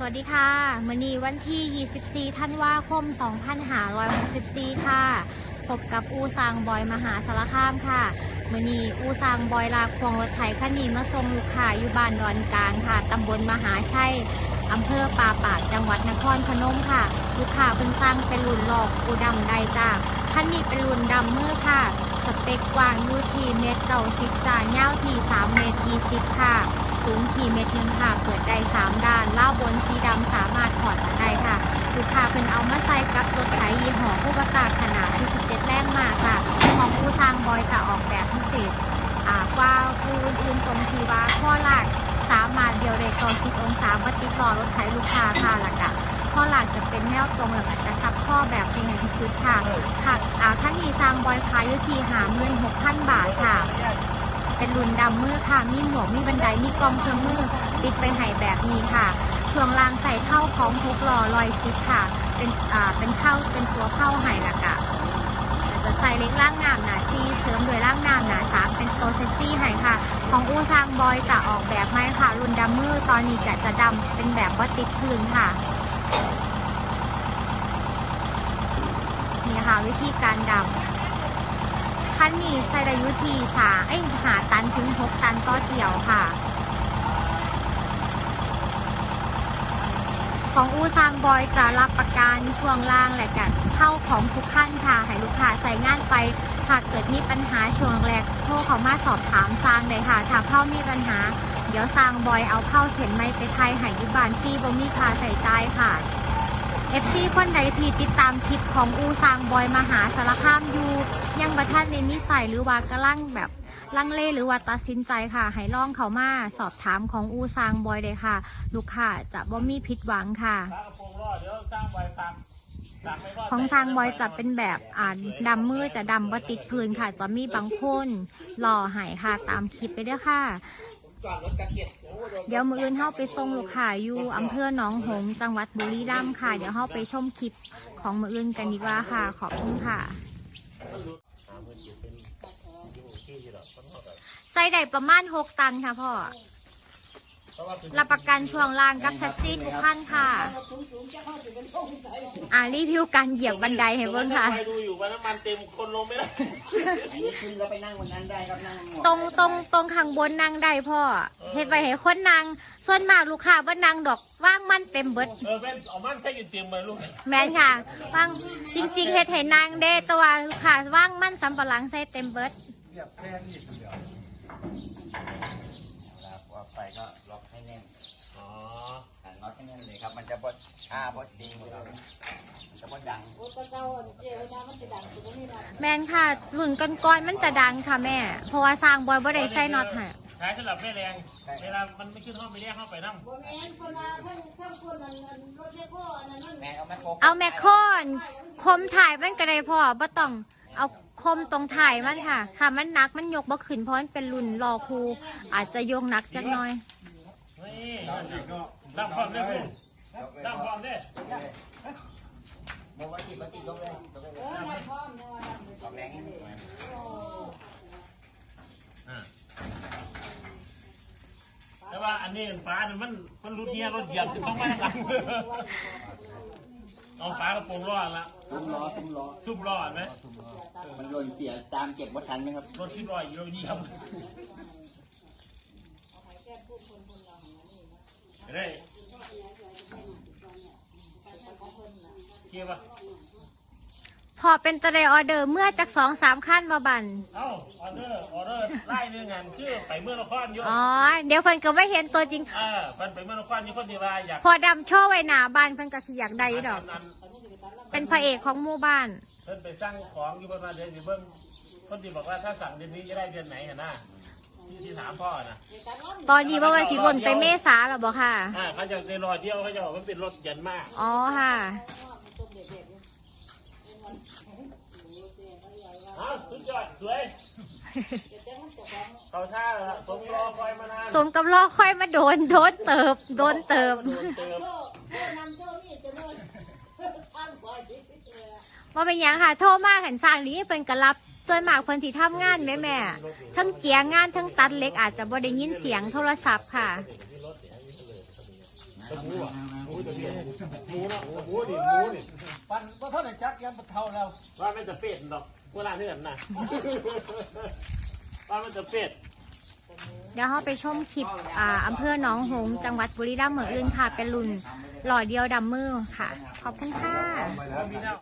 สวัสดีค่ะมือนีวันที่ 24 ธันวาคม 2564 ค่ะ พบกับอูซางบอยมหาสารคามค่ะมือนีอูซางบอยลาควงรถไถคันนี้มาส่งลูกค้าอยู่บ้านดอนกลางค่ะ ตำบลมหาชัยอำเภอป่าปากจังหวัดนครพนมค่ะ ลูกค้าเพิ่นสร้างเป็นรุ่นหลอกอูดำได้จ้าคันนี้เป็นรุ่นดำเมื่อค่ะ สเปกกว้างยูทีเมตรเก้าสิบจาเงาวที่3เมตรยี่สิบค่ะ สูงที่เมตรหนึ่งค่ะเปิดได้สามด้านเล่าบนสีดำสามารถถอดได้ค่ะลูกค้าเพิ่นเอามาใส่กับรถไถยี่ห้อผู้ประกาศขนาดที่17แรงมากค่ะ ของผู้ทางบอยจะออกแบบพิเศษอ่ากว่าผู้อื่นตรงที่ว่าข้อหลักสามารถเดียวได้90องศาบัติดต่อรถไถลูกค้าค่ะหลักอะข้อหลักจะเป็นแนวตรงแล้วก็จะซับข้อแบบเป็นอย่างที่คือค่ะค่ะท่านมีทางบอยขายอยู่ที่หาเงิน6,000บาทค่ะ เป็นรุ่นดำมือค่ะ มีหมวกมีบันไดมีกล้องเครื่องมือติดไปให้แบบนี้ค่ะ ช่วงล่างใส่เท่าของทุกล้อลอยซิปค่ะ เป็นอ่าเป็นเข้าเป็นตัวเข้าให้ละกะจะใส่เล็กล่างน้ำหนาซีเสริมด้วยล่างน้ำหนาสามเป็นตัวเซซี่ให้ค่ะ ของอูซางบอยจะออกแบบไหมค่ะรุ่นดำมือตอนนี้จะจะดำเป็นแบบว่าติดพื้นค่ะนี่ค่ะวิธีการดำ คันนี้ใส่ได้ยุทีสาเอ้หาตันถึงหกตันต่อเที่ยวค่ะ ของอูซางบอยจะรับประกันช่วงล่างและกันเข้าของทุกขั้นค่ะ ให้ลูกค้าใส่งานไปหากเกิดมีปัญหาช่วงแรกโทรเขามาสอบถามซางเลยค่ะถ้าเข้ามีปัญหา เดี๋ยวซางบอยเอาเข้าเข็นไม้ไปไทยใหายุบานที่บ่มีค่าใส่ใจค่ะ เอฟซีคนใดที่ติดตามคลิปของอูซางบอยมหาสารคามอยู่ ยังประท่านในนิสัยหรือว่ากระลังแบบลังเลหรือว่าตัดสินใจค่ะ ให้ล่องเขามาสอบถามของอูซางบอยเลยค่ะ ลูกค้าจะบ่มีผิดหวังค่ะ ของทางบอยจะเป็นแบบอ่าดำมือจะดำบ่ติดพื้นค่ะ จะมีบางคนหล่อหายค่ะตามคลิปไปด้อค่ะ เดี๋ยวมืออื่นเข้าไปส่งลูกค้าอยู่อำเภอหนองหงส์จังหวัดบุรีรัมย์ค่ะ เดี๋ยวเข้าไปชมคลิปของมืออื่นกันดีกว่าค่ะ ขอบคุณค่ะ ใส่ได้ประมาณ6ตันค่ะพ่อ รับประกันช่วงล่างกับแท็กซี่ทุกขั้นค่ะ อ่ารีวิวการเหยียบบันไดให้เบิ่งค่ะใครดูอยู่ว่าน้ำมันเต็มคนลงไม่ได้ อันนี้ขึ้นแล้วไปนั่งบนนั้นได้ครับนั่งหมดตรงตรงตรงข้างบนนั่งได้พ่อเฮ็ดไปให้คนนั่งส่วนมากลูกค้าบ่นั่งดอกว่างมันเต็มเบิด เออแม่นเอามันใช่อยู่เต็มเลยลูกแม่นค่ะว่างจริงๆเฮ็ดให้นั่งเด้แต่ว่าลูกค้าว่างมันสำปะหลังใส่เต็มเบิดครับว่าไปก็ล็อก ให้แน่นอ๋อหันล็อกให้แน่นเลยครับ มันจะบดอ้าบดจริงครับมันจะบดดังแม่นค่ะรุ่นก้อนๆมันจะดังค่ะแม่ เพราะว่าสร้างบอยบ่ได้ใส่น็อตให้ใช้สำหรับแม่แรง เวลา มันไม่ขึ้นห้องไปเรียกห้องไปนั่งบ่แม่นคนว่าเพิ่นเพิ่นคนนั้นอันรถแม่พ่ออันนั้นมันแม่เอาแม่โคกเอาแมคโครคมถ่ายมันก็ได้พ่อบ่ต้องเอาคมตรงถ่ายมันค่ะ ค่ะมันหนักมันยกบ่ขึ้นเพราะมันเป็นรุ่นรอครูอาจจะยกหนักจักหน่อย นี่ตั้งพร้อมได้ลูกตั้งพร้อมได้บอกว่าติดว่าติดลงเลยลงเลยเออนั่นพร้อมเนี่ยดันอกแรงนิดหน่อยแต่ว่าอันนี้ฟ้ามันมันรุดเนี้ยรถเหยียบขึ้นต้องมาหลังเอาฟ้ากระโปรงรอดละซุ้มล้อซุ้มล้อซุบรอไหมมันหล่นเสียตามเก็บวัดทันไหมครับรถที่รอยอยู่นี่ครับ ได้เกี่ยวปะพอเป็นตะไดออเดอร์เมื่อจากสองสามขั้นมาบันเอ้าออเดอร์ออเดอร์ไล่เรื่องงานคือไปเมื่อละครอยู่อ๋อ เดี๋ยวเพิ่นก็ไม่เห็นตัวจริง เออมันไปเมื่อละครอยู่คนที่ว่าอยากพอดำโชว์ไว้หนาบ้านเพิ่นก็สิอยากได้อยู่ดอกนั้นเป็นพระเอกของหมู่บ้าน เพิ่นไปสร้างของอยู่ประมาณเดือนสิเบิ้งคนที่บอกว่าถ้าสั่งเดือนนี้จะได้เดือนไหนอะนะ ที่ที่ถามพ่อนะตอนนี้ว่าวันสิบนไปเมษาแล้วบ่ค่ะ อ่าเขาจะในรอยเดียวเขาจะบอกว่าเป็นรถเย็นมากอ๋อค่ะอ้าวสุดยอดสวยเขาท่าละสมรอคอยมานานสมกับรอค่อยมาโดนโดนเติบ โดนเติบโดนเติมโจ้โจ้นำโจ้นี่จะโน่นสร้างบ่อยที่สุดเลยอะว่าเป็นหยังค่ะ โทรมาหันสร้างนี้เพิ่นก็รับ ส่วนมากเพิ่นสิทำงานแม่แม่ทั้งเจียงานทั้งตัดเหล็กอาจจะบ่ได้ยินเสียงโทรศัพท์ค่ะ ตะหมูอะหมูตะเพียนหมูเนาะหมูนี่หมูนี่ปันว่าเท่าไหร่จักยันเทาแล้วว่ามันจะเป็ดดอกเวลาเนื่อนน่ะว่ามันจะเป็ดเดี๋ยวเราไปชมคลิปอ่าอำเภอหนองหงส์จังหวัดบุรีรัมย์เหมือนอื่นค่ะ เป็นรุ่นหล่อเดียวดำมือค่ะ ขอบคุณค่ะ มีแนว